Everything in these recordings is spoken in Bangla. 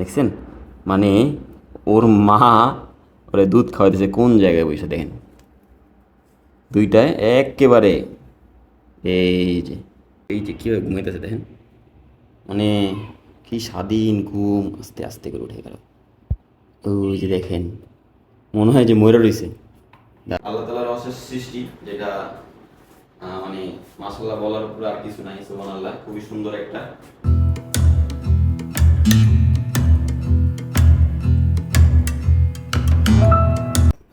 দেখছেন? মানে ওর মা ওরে দুধ খাওয়াইতেছে কোন জায়গায় বসে দেখেন? দুইটায় একেবারে এই যে এই যে কীভাবে ঘুমাইতেছে দেখেন? মানে কি স্বাধীন ঘুম, আস্তে আস্তে করে উঠে গেল। ওই যে দেখেন, মনে হয় যে মরে রয়েছে আল্লাহ তালার অশেষ সৃষ্টি, যেটা মানে মাসাল্লাহ বলার উপরে আর কিছু নাই সোমান আল্লাহ খুবই সুন্দর একটা।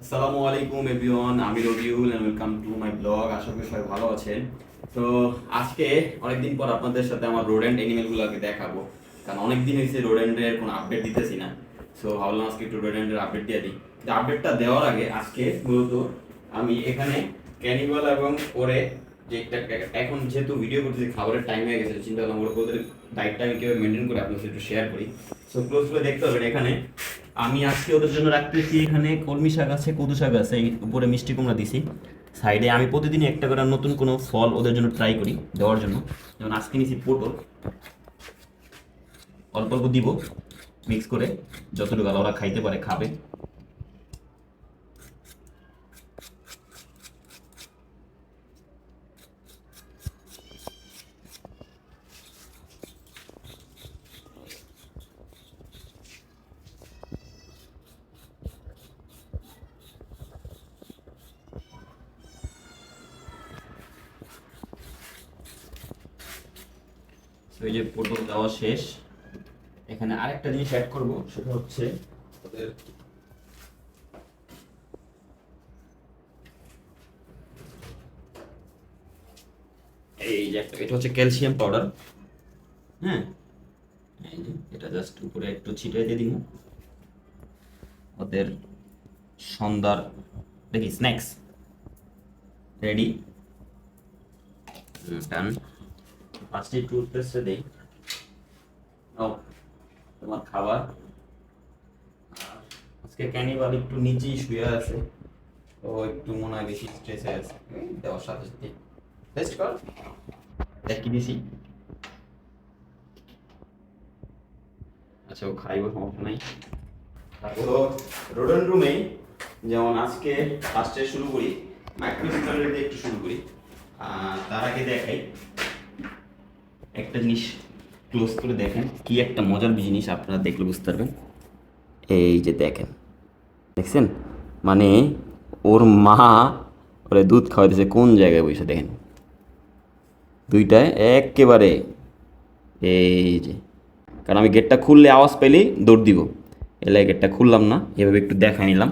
আসসালামু আলাইকুম, এভরিওয়ান। আমি Rabiul and welcome to my blog আশা করি সবাই ভালো আছেন। তো আজকে অনেকদিন পর আপনাদের সাথে আমার রোডেন্ট অ্যানিমেলগুলোকে দেখাবো। কারণ অনেকদিন হয়েছে রোডেন্টের কোনো আপডেট দিতেছি না। সো ভাবলাম আজকে একটু রোডেন্টের আপডেট দিয়ে দিই। কিন্তু আপডেটটা দেওয়ার আগে আজকে মূলত আমি এখানে ক্যানিবাল এবং ওরে যে একটা- এখন যেহেতু ভিডিও করতেছি, খাবারের টাইম হয়ে গেছে চিন্তা করলাম ওর ওদের ডাইটটা আমি কীভাবে মেনটেন করে আপনার সাথে একটু শেয়ার করি। সো ক্লোজ করে দেখতে পাবেন এখানে। আমি আজকে ওদের জন্য রাখতেছি এখানে কলমি শাক আছে, কদু শাক আছে, এই উপরে মিষ্টি কুমড়া দিছি। সাইডে আমি প্রতিদিন একটা করে নতুন কোনো ফল ওদের জন্য ট্রাই করি, দেওয়ার জন্য। যেমন আজকে নিছি পটল। অল্প অল্প দিব মিক্স করে, যতটুকু ওরা খাইতে পারে, খাবে। এই যে পটল দেওয়া শেষ, এখানে আরেকটা জিনিস অ্যাড করব, সেটা হচ্ছে ওদের এই যে একটা, এটা হচ্ছে ক্যালসিয়াম পাউডার হ্যাঁ? এই যে, এটা জাস্ট উপরে একটু ছিটিয়ে দিয়ে দিব। ওদের সন্ধ্যার, দেখি স্ন্যাক্স রেডি ডান ফার্স্টে টুথপেস্টে দেই। তোমার খাবার। আজকে ক্যানিবাল একটু নিচেই শুয়ে আছে। ও একটু মনে হয় বেশি স্ট্রেসে আছে। দেওয়ার সাথে সাথে। টেস্ট কর। দেখ দিছি। আচ্ছা ও খাইব, সমস্যা নাই। তো রোডন রুমেই যেমন আজকে ফার্স্টে শুরু করি মাইক্রোস্কোপের দিয়ে একটু শুরু করি। তার আগে দেখাই। একটা জিনিস ক্লোজ করে দেখেন, কি একটা মজার জিনিস আপনারা দেখলে বুঝতে পারবেন। এই যে দেখেন, দেখছেন? মানে ওর মা ওরে দুধ খাওয়াইতেছে কোন জায়গায় বসে, দেখেন? দুইটায় একেবারে, এই যে। কারণ আমি গেটটা খুললে আওয়াজ পেলেই দৌড় দিব। এলাই গেটটা খুললাম না, এভাবে একটু দেখাই নিলাম।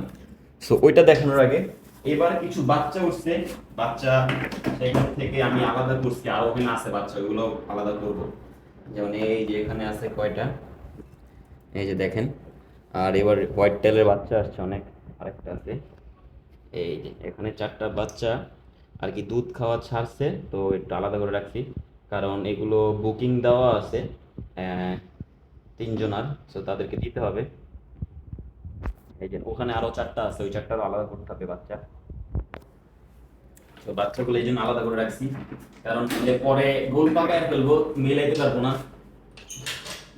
সো ওইটা দেখানোর আগে এবার কিছু বাচ্চা উঠছে। বাচ্চা, সেখান থেকে আমি আলাদা করছি। আরও ওখানে আছে বাচ্চা ওইগুলো আলাদা করব। যেমন এই যে এখানে আছে কয়টা? এই যে দেখেন। আর এবার হোয়াইট টেলের বাচ্চা আসছে অনেক। আরেকটা আছে। এই যে এখানে চারটা বাচ্চা। আর কি দুধ খাওয়া ছাড়ছে, তো একটু আলাদা করে রাখছি। কারণ এগুলো বুকিং দেওয়া আছে তিনজনার। তো তাদেরকে দিতে হবে। এই যে ওখানে আরও চারটা আছে, ওই চারটা আলাদা করতে হবে বাচ্চা। তো বাচ্চাগুলো এই জন্য আলাদা করে রাখছি। কারণ পরে গোল পাকায় ফেলব, মিলাইতে পারব না,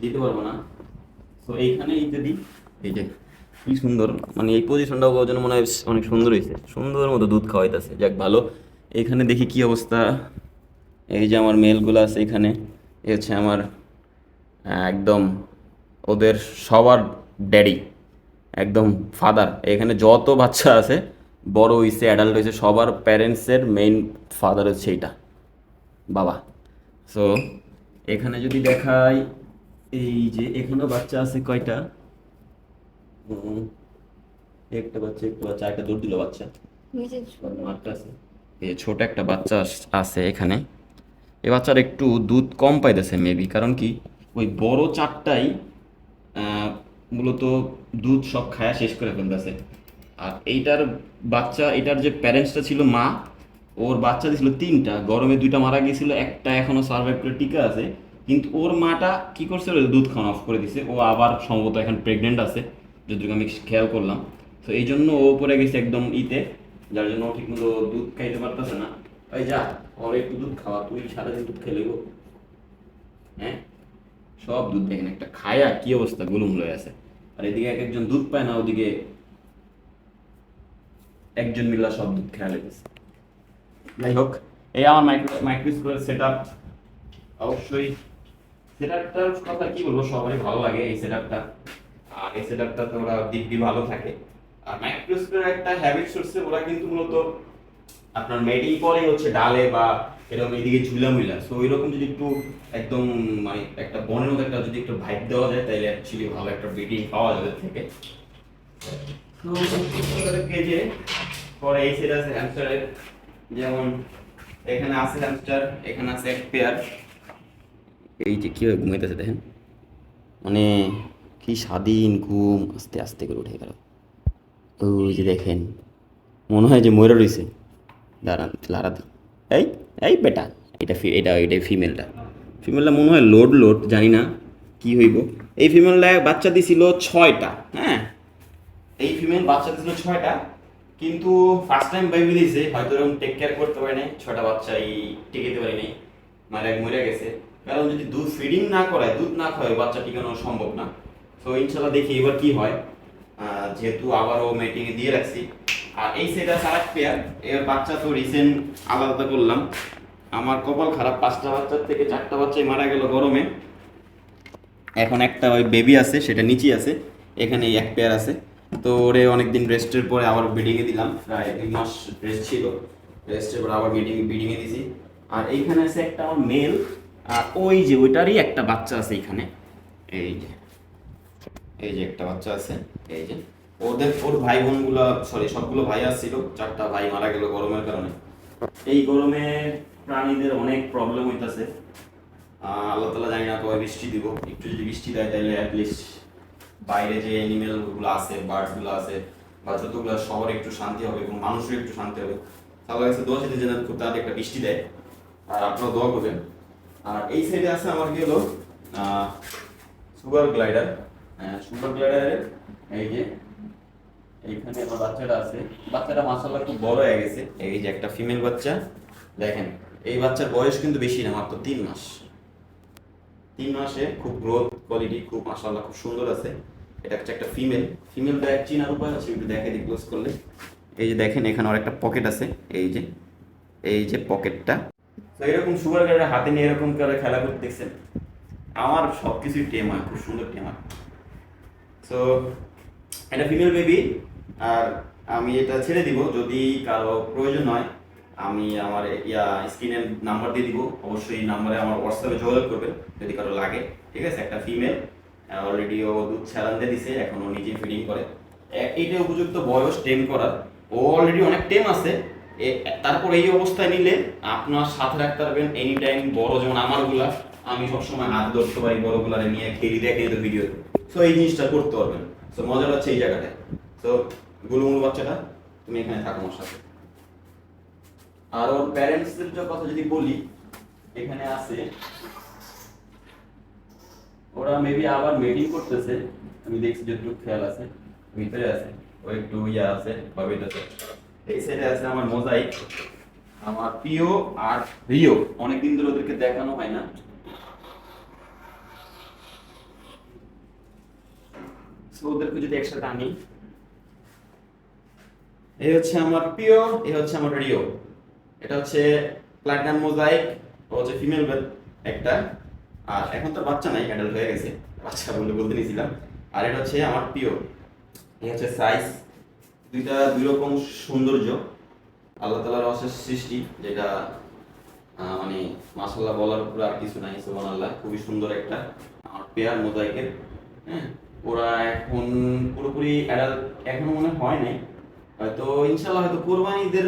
দিতে পারব না। তো এইখানেই যদি এই যে কি সুন্দর মানে এই পজিশনটা ওর জন্য মনে হয় অনেক সুন্দর হয়েছে। সুন্দর মতো দুধ খাওয়াইতেছে, যাক ভালো। এখানে দেখি কি অবস্থা। এই যে আমার মেলগুলো আছে এখানে এ হচ্ছে আমার একদম ওদের সবার ড্যাডি একদম ফাদার। এখানে যত বাচ্চা আছে বড় হয়েছে অ্যাডাল্ট হয়েছে সবার প্যারেন্টসের মেইন ফাদার হচ্ছে এইটা। বাবা। সো এখানে যদি দেখাই এই যে এখানেও বাচ্চা আছে কয়টা? একটা বাচ্চা একটা বাচ্চা একটা দৌড় দিল বাচ্চা। আটটা আছে। এই ছোট একটা বাচ্চা আস- আছে এখানে। এই বাচ্চার একটু দুধ কম পাইতেছে মেবি কারণ কি? ওই বড় চারটাই মূলত দুধ সব খায়া শেষ করে ফেলতেছে। আর এইটার বাচ্চা এটার যে প্যারেন্টসটা ছিল মা, ওর বাচ্চা দিছিল তিনটা, গরমে দুইটা মারা গিয়েছিল, একটা এখনও সার্ভাইভ করে টিকা আছে। কিন্তু ওর মাটা কি করছে দুধ খাওয়া অফ করে দিছে। ও আবার সম্ভবত এখন প্রেগনেন্ট আছে যদিও আমি খেয়াল করলাম। তো এই জন্য ও পরে গেছে একদম ইতে, যার জন্য ও ঠিকমতো দুধ খাইতে পারতেছে না। ওই যা ওর একটু দুধ খাওয়া, তুই সারাদিন দুধ খেলে গো। হ্যাঁ সব দুধ দেখেন, একটা খায়া কি অবস্থা, গুলুম হয়ে আছে। আর এদিকে এক একজন দুধ পায় না, ওদিকে একজন মিল্লা সব দুধ খেয়াল লেগেছে যাই হোক, এই আমার মাইক্রো মাইক্রো স্কুলের সেট আপ অবশ্যই সেট আপটার কথা কি বলব, সবারই ভালো লাগে এই সেট আপটা আর এই সেট আপটা তো ওরা দিব্যি ভালো থাকে। আর মাইক্রো স্কুলের একটা হ্যাবিট সোর্সে ওরা কিন্তু মূলত আপনার মেডিং করে হচ্ছে ডালে বা এরকম এদিকে ঝুলা মুলা সো এরকম যদি একটু একদম মানে একটা বনের মতো একটা যদি একটু ভাইব দেওয়া যায় তাহলে অ্যাকচুয়ালি ভালো একটা বিডিং পাওয়া যাবে থেকে। যে, পরে এই সেট আছে হ্যামস্টারের যেমন এখানে আছে হ্যামস্টার এখানে আছে এক পেয়ার এই যে কীভাবে ঘুমাইতেছে দেখেন। মানে কি স্বাধীন ঘুম, আস্তে আস্তে করে উঠে গেল। ওই যে দেখেন, মনে হয় যে ময়ূর রয়েছে দাঁড়ান এই এই বেটা, এটা এটা এটা ফিমেলটা ফিমেলটা মনে হয় লোড লোড, জানি না কি হইব। এই ফিমেলটা বাচ্চা দিছিল ছয়টা হ্যাঁ? এই ফিমেল বাচ্চা দিছিল ছয়টা, কিন্তু ফার্স্ট টাইম বেবি দিয়েছে হয়তো এরকম টেক কেয়ার করতে পারে নাই, ছয়টা বাচ্চা এই টিকাইতে পারি নাই মারা মরে গেছে। কারণ যদি দুধ ফিডিং না করায়, দুধ না খাওয়ায়, বাচ্চা টিকানো সম্ভব না। তো ইনশাল্লাহ দেখি এবার কি হয়। যেহেতু আবারও মিটিংয়ে দিয়ে রাখছি। আর এই সেটা সারা পেয়ার এর বাচ্চা তো রিসেন্ট আলাদা করলাম। আমার কপাল খারাপ, পাঁচটা বাচ্চার থেকে চারটা বাচ্চাই মারা গেল গরমে। এখন একটা ওই বেবি আছে, সেটা নিচেই আছে এখানে এক পেয়ার আছে। তো ওরে অনেকদিন রেস্টের পরে আবার বিডিংয়ে দিলাম, প্রায় দুই মাস রেস্ট ছিল। রেস্টের পরে আবার বিডিং বিডিংয়ে দিছি। আর এইখানে আছে একটা আমার মেল আর ওই যে ওইটারই একটা বাচ্চা আছে এইখানে। এই যে এই যে একটা বাচ্চা আছে, এই যে। ওদের ওর ভাই বোনগুলো সরি সবগুলো ভাই আসছিল, চারটা ভাই মারা গেল গরমের কারণে। এই গরমে প্রাণীদের অনেক প্রবলেম হইতাছে। আল্লাহ তালা জানি না কবে বৃষ্টি দিব। একটু যদি বৃষ্টি দেয় তাহলে অ্যাটলিস্ট বাইরে যে অ্যানিমেলগুলো আছে বার্ডসগুলো আছে, বা যতগুলো শহরে একটু শান্তি হবে এবং মানুষের একটু শান্তি হবে, তাহলে কাছে দোয়া যেতে যেন খুব তাড়াতাড়ি একটা বৃষ্টি দেয়। আর আপনারা দোয়া করবেন। আর এই সাইডে আছে আমার কি হলো? সুগার গ্লাইডার সুগার গ্লাইডারের এই যে এইখানে আমার বাচ্চাটা আছে। বাচ্চাটা মাসাল্লাহ খুব বড় হয়ে গেছে। এই যে একটা ফিমেল বাচ্চা, দেখেন, এই বাচ্চার বয়স কিন্তু বেশি না, মাত্র তিন মাস। তিন মাসে খুব গ্রোথ কোয়ালিটি খুব মাসাল্লাহ খুব সুন্দর আছে। এটা হচ্ছে একটা ফিমেল ফিমেলটা এক চিনার উপায় আছে, একটু দেখে দিই ক্লোজ করলে। এই যে দেখেন, এখানে ওর একটা পকেট আছে। এই যে এই যে পকেটটা তো এরকম সুগার গাড়ির হাতে নিয়ে এরকম করে খেলা করতে দেখছেন? আমার সব কিছুই টেম হয়, খুব সুন্দর টেম হয়। সো এটা ফিমেল বেবি আর আমি এটা ছেড়ে দিব, যদি কারও প্রয়োজন হয়, আমি আমার ইয়া স্ক্রিনের নাম্বার দিয়ে দিব। অবশ্যই নাম্বারে আমার হোয়াটসঅ্যাপে যোগাযোগ করবেন, যদি কারও লাগে, ঠিক আছে? একটা ফিমেল অলরেডি ও দুধ ছাড়ান দিয়ে দিছে, এখন ও নিজে ফিডিং করে। এইটা উপযুক্ত বয়স টেম করার। ও অলরেডি অনেক টেম আছে। তারপর এই অবস্থায় নিলে আপনার সাথে রাখতে পারবেন এনি টাইম বড় যেমন আমারগুলা আমি সবসময় হাত ধরতে পারি বড়গুলারে নিয়ে, খেলি দেখে ভিডিও সো এই জিনিসটা করতে পারবেন। সো মজা হচ্ছে এই জায়গাটায়। সো গুলুমুলু বাচ্চাটা, তুমি এখানে থাকো আমার সাথে। আর ওর প্যারেন্টসদের কথা যদি বলি, এখানে আছে, ওরা মেবি আবার মিটিং করতেছে। আমি দেখছি খেয়াল আছে, ভিতরে আছে, ও একটু ইয়া আছে এই সাইডে আছে আমার মোজাইক, আমার পিও আর রিও। অনেকদিন ধরে ওদেরকে দেখানো হয় না। ওদেরকে যদি একসাথে আনি এই হচ্ছে আমার পিও, এই হচ্ছে আমার রিও। এটা হচ্ছে প্লাটিনাম মোজাইক ও হচ্ছে ফিমেল একটা। আর এখন তো বাচ্চা নাই অ্যাডাল্ট হয়ে গেছে। বাচ্চা বলে বলতে নিয়েছিলাম। আর এটা হচ্ছে আমার পিও। এই হচ্ছে সাইজ দুইটা দুই রকম সৌন্দর্য। আল্লাহ তালার অশেষ সৃষ্টি, যেটা মানে মাসাল্লাহ বলার উপরে আর কিছু নাই সোমান আল্লাহ খুবই সুন্দর একটা। আমার পেয়ার মোজাইকের হ্যাঁ? ওরা এখন পুরোপুরি অ্যাডাল্ট এখনও মনে হয় নাই। হয়তো ইনশাল্লাহ হয়তো কোরবানিদের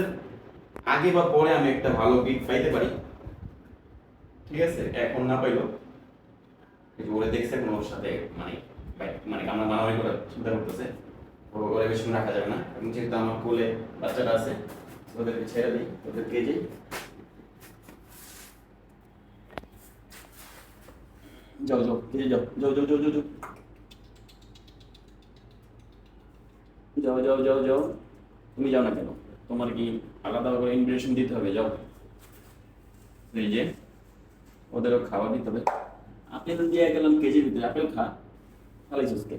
আগে বা পরে আমি একটা ভালো বিট পাইতে পারি। ঠিক আছে? এখন না পাইলো কিন্তু ওরা দেখছে এখন ওর সাথে মানে মানে কামনা মানামানি করে চিন্তা করতেছে ওরা বেশি রাখা যাবে না। এবং যেহেতু আমার কোলে বাচ্চাটা আছে, ওদেরকে ছেড়ে দিই ওদেরকে যে যাও যাও যাও যাও যাও যাও যাও যাও। যাও যাও যাও যাও। তুমি যাও না কেন? তোমার কি আলাদা করে ইনভিটেশন দিতে হবে? যাও। এই যে, ওদেরও খাবার দিতে হবে। আপেল দিয়ে গেলাম কেজির ভিতরে আপেল খা। ভালোই চলছে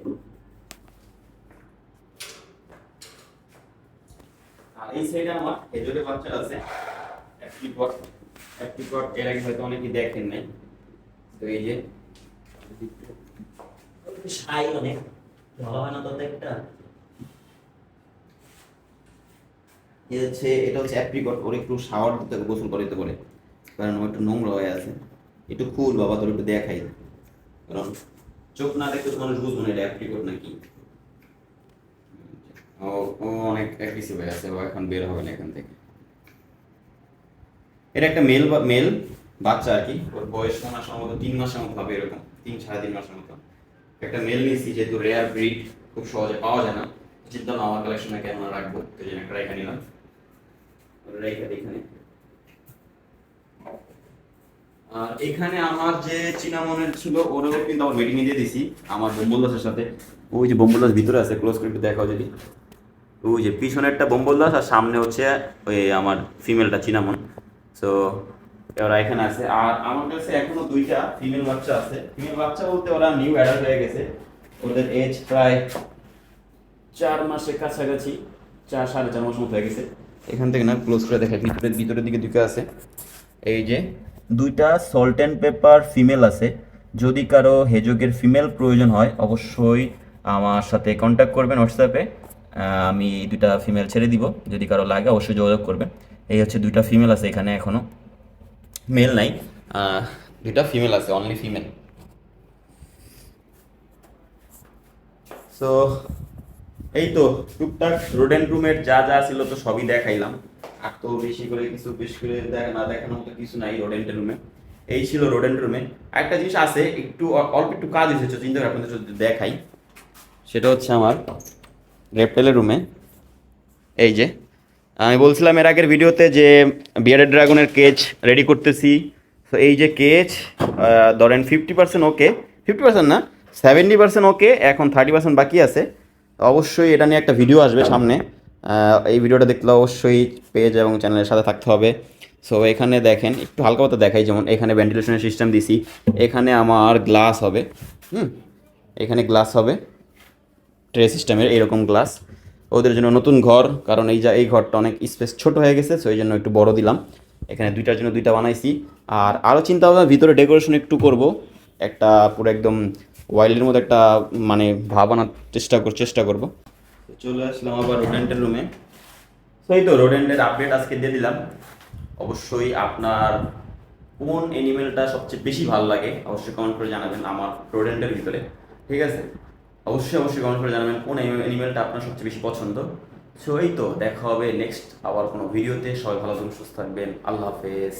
আর এই সাইডে আমার খেজুরের বাচ্চা আছে। অনেকেই দেখেন নাই। তো এই যে অনেক। ভালো এ হচ্ছে, এটা হচ্ছে অ্যাপ্রিকট ওর একটু শাওয়ার দিতে গোসল করাইতে পারে কারণ ও একটু নোংরা হয়ে আছে। একটু খুল বাবা তোর একটু দেখাই। কারণ চোখ না দেখতে মানুষ বুঝব না এটা অ্যাপ্রিকট নাকি। ও ও অনেক হয়ে আছে ও এখন বের হবে না এখান থেকে। এটা একটা মেল মেল বাচ্চা আর কি, ওর বয়স মনে সম্ভবত তিন মাসের মতো হবে এরকম, তিন সাড়ে তিন মাসের মতো। একটা মেল নিয়েছি, যেহেতু রেয়ার ব্রিড খুব সহজে পাওয়া যায় না। চিন্তা আমার কালেকশনে কেমন রাখব, তো জন্য একটা রেখে নিলাম। এখানে। আর এখানে আমার যে চিনামনের ছিল, ওরাও কিন্তু আমার মিটিং দিয়ে দিছি, আমার বোম্বল দাসের সাথে। ওই যে বোম্বল ভিতরে আছে ক্লোজ করে দেখাও যদি। ওই যে পিছনেরটা বোম্বল আর সামনে হচ্ছে ওই আমার ফিমেলটা চিনামন। সো ওরা এখানে আছে। আর আমার কাছে এখনও দুইটা ফিমেল বাচ্চা আছে। ফিমেল বাচ্চা বলতে ওরা নিউ অ্যাডাল্ট হয়ে গেছে। ওদের এজ প্রায় চার মাসের কাছাকাছি, চার সাড়ে চার মাস মতো হয়ে গেছে। এখান থেকে না ক্লোজ করে দেখা ভিতরের ভিতরের দিকে দুটো আছে। এই যে দুইটা সল্ট অ্যান্ড পেপার ফিমেল আছে। যদি কারও হেজকের ফিমেল প্রয়োজন হয়, অবশ্যই আমার সাথে কন্ট্যাক্ট করবেন হোয়াটসঅ্যাপে আমি দুইটা ফিমেল ছেড়ে দিব। যদি কারও লাগে, অবশ্যই যোগাযোগ করবেন। এই হচ্ছে দুইটা ফিমেল আছে এখানে এখনও মেল নাই। দুইটা ফিমেল আছে অনলি ফিমেল সো এই তো টুকটাক রোডেন্ট রুমের যা যা ছিল তো সবই দেখাইলাম। আর তো বেশি করে কিছু বেশি করে দেখা না দেখানো তো কিছু নাই রোডেন্টের রুমে এই ছিল রোডেন্ট রুমে একটা জিনিস আছে, একটু অল্প একটু কাজ এসেছে চিন্তা করে আপনাদের যদি দেখাই। সেটা হচ্ছে আমার রেপটেলের রুমে এই যে, আমি বলছিলাম এর আগের ভিডিওতে যে বিয়ার্ডেড ড্রাগনের কেচ রেডি করতেছি। তো এই যে কেচ ধরেন fifty percent okay fifty percent না সেভেন্টি পার্সেন্ট ওকে এখন থার্টি পার্সেন্ট বাকি আছে। অবশ্যই এটা নিয়ে একটা ভিডিও আসবে সামনে। এই ভিডিওটা দেখলে অবশ্যই পেজ এবং চ্যানেলের সাথে থাকতে হবে। সো এখানে দেখেন, একটু হালকা মতো দেখাই, যেমন এখানে ভেন্টিলেশনের সিস্টেম দিছি। এখানে আমার গ্লাস হবে, হুম? এখানে গ্লাস হবে ট্রে সিস্টেমের এরকম গ্লাস ওদের জন্য নতুন ঘর, কারণ এই যা, এই ঘরটা অনেক স্পেস ছোট হয়ে গেছে সো এই জন্য একটু বড় দিলাম। এখানে দুইটার জন্য দুইটা বানাইছি। আর আরও চিন্তা ভাবনা, ভিতরে ডেকোরেশন একটু করব। একটা পুরো একদম ওয়াইল্ডের মধ্যে একটা মানে ভাব আনার চেষ্টা কর, চেষ্টা করব। চলে আসলাম আবার রোডেন্টের রুমে সেই তো রোডেন্টের আপডেট আজকে দিয়ে দিলাম। অবশ্যই আপনার কোন অ্যানিমেলটা সবচেয়ে বেশি ভালো লাগে, অবশ্যই কমেন্ট করে জানাবেন আমার রোডেন্টের ভিতরে। ঠিক আছে? অবশ্যই অবশ্যই কমেন্ট করে জানাবেন কোন অ্যানিমেলটা আপনার সবচেয়ে বেশি পছন্দ। সো এই তো, দেখা হবে নেক্সট আবার কোনো ভিডিওতে সবাই ভালো থাকবেন, সুস্থ থাকবেন। আল্লাহ হাফেজ।